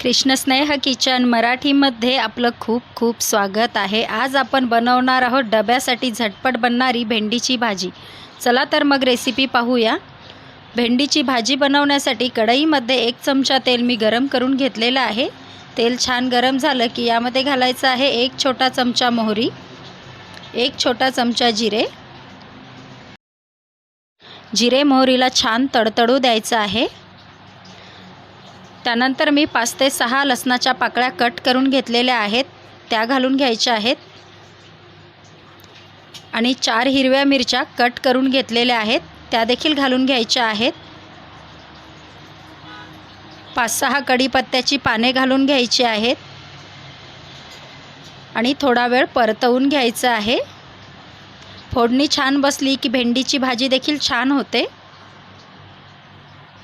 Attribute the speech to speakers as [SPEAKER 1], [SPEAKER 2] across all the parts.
[SPEAKER 1] कृष्णस्नेह kitchen मराठीमध्ये आपलं खूप खूप स्वागत आहे. आज आपण बनवणार आहोत डब्यासाठी झटपट बनणारी भेंडीची भाजी. चला तर मग रेसिपी पाहूया. भेंडीची भाजी बनवण्यासाठी कढईमध्ये एक चमचा तेल मी गरम करून घेतलेलं आहे. तेल छान गरम झालं की यामध्ये घालायचं आहे एक छोटा चमचा मोहरी एक छोटा चमचा जिरे. जिरे मोहरीला छान तडतडू द्यायचं आहे. त्यानंतर मी पाच ते सहा लसणाच्या पाकळ्या कट करून घेतलेल्या आहेत त्या घालून घ्यायच्या आहेत. आणि चार हिरव्या मिरच्या कट करून घेतलेल्या आहेत त्या देखील घालून घ्यायच्या आहेत. पाच सहा कढीपत्त्याची पाने घालून घ्यायची आहेत. आणि थोडा वेळ परतवून घ्यायचं आहे. फोडणी छान बसली की भेंडीची भाजी देखील छान होते.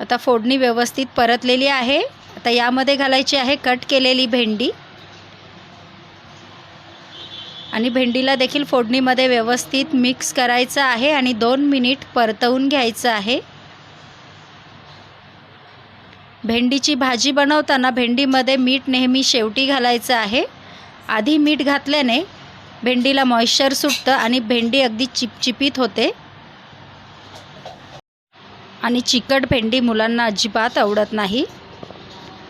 [SPEAKER 1] आता फोडणी व्यवस्थित परतलेली आहे. आता यामध्ये घालायची आहे कट केलेली भेंडी. आणि भेंडीला देखील फोडणीमध्ये व्यवस्थित मिक्स करायचं आहे आणि दोन मिनिट परतवून घ्यायचं आहे. भेंडीची भाजी बनवताना भेंडीमध्ये मीठ नेहमी शेवटी घालायचं आहे. आधी मीठ घातल्याने भेंडीला मॉइश्चर सुटतं आणि भेंडी अगदी चिपचिपीत होते. आणि चिकट भेंडी मुलांना अजिबात आवडत नाही.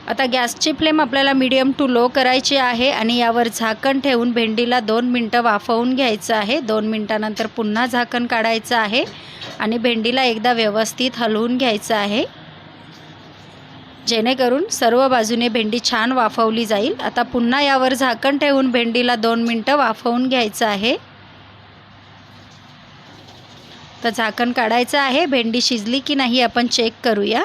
[SPEAKER 1] आता गॅसची फ्लेम आपल्याला मीडियम टू लो करायची आहे आणि यावर झाकण ठेवून भेंडीला दोन मिनटं वाफवून घ्यायचं आहे. दोन मिनटानंतर पुन्हा झाकण काढायचं आहे आणि भेंडीला एकदा व्यवस्थित हलवून घ्यायचं आहे. जेणेकरून सर्व बाजूने भेंडी छान वाफवली जाईल. आता पुन्हा यावर झाकण ठेवून भेंडीला दोन मिनटं वाफवून घ्यायचं आहे. तर झाकण काढायचं आहे. भेंडी शिजली की नाही आपण चेक करूया.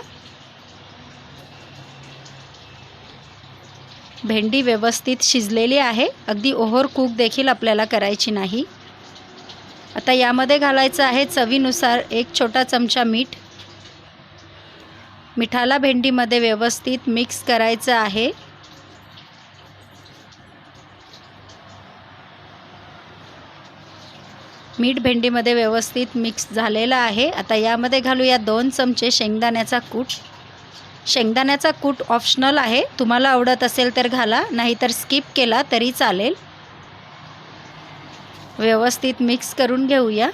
[SPEAKER 1] भेंडी व्यवस्थित शिजलेली आहे. अगदी ओव्हर कुक देखील आपल्याला करायची नाही. आता यामध्ये घालायचं आहे चवीनुसार एक छोटा चमचा मीठ. मिठाला भेंडीमध्ये व्यवस्थित मिक्स करायचं आहे. मीठ भेंडीमध्ये व्यवस्थित मिक्स झालेलं आहे. आता यामध्ये घालूया दोन चमचे शेंगदाण्याचा कूट. शेंगदाण्याचा कूट ऑप्शनल आहे. तुम्हाला आवडत असेल तर घाला नाहीतर स्किप केला तरी चालेल. व्यवस्थित मिक्स करून घेऊया.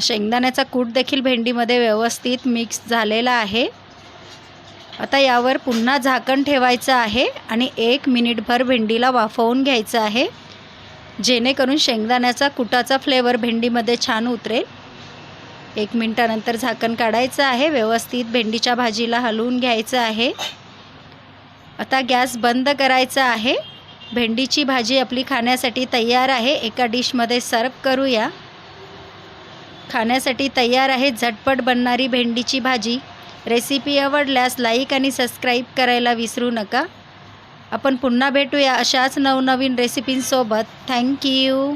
[SPEAKER 1] शेंगदाण्याचा कूट देखील भेंडीमध्ये व्यवस्थित मिक्स झालेला आहे. आता यावर पुन्हा झाकण ठेवायचं आहे आणि एक मिनिटभर भेंडीला वाफवून घ्यायचं आहे. जेणेकरून शेंगदाण्याचा कुटाचा फ्लेवर भेंडीमध्ये छान उतरेल. एक मिनटानंतर झाकण काढायचं आहे. व्यवस्थित भेंडीच्या भाजीला हलवून घ्यायचं आहे. आता गॅस बंद करायचा आहे. भेंडीची भाजी आपली खाण्यासाठी तयार आहे. एका डिशमध्ये सर्व करूया. खाण्यासाठी तयार आहे झटपट बनणारी भेंडीची भाजी. रेसिपी आवडल्यास लाईक आणि सबस्क्राईब करायला विसरू नका. आपण पुन्हा भेटूया अशाच नवनवीन रेसिपींसोबत. थँक्यू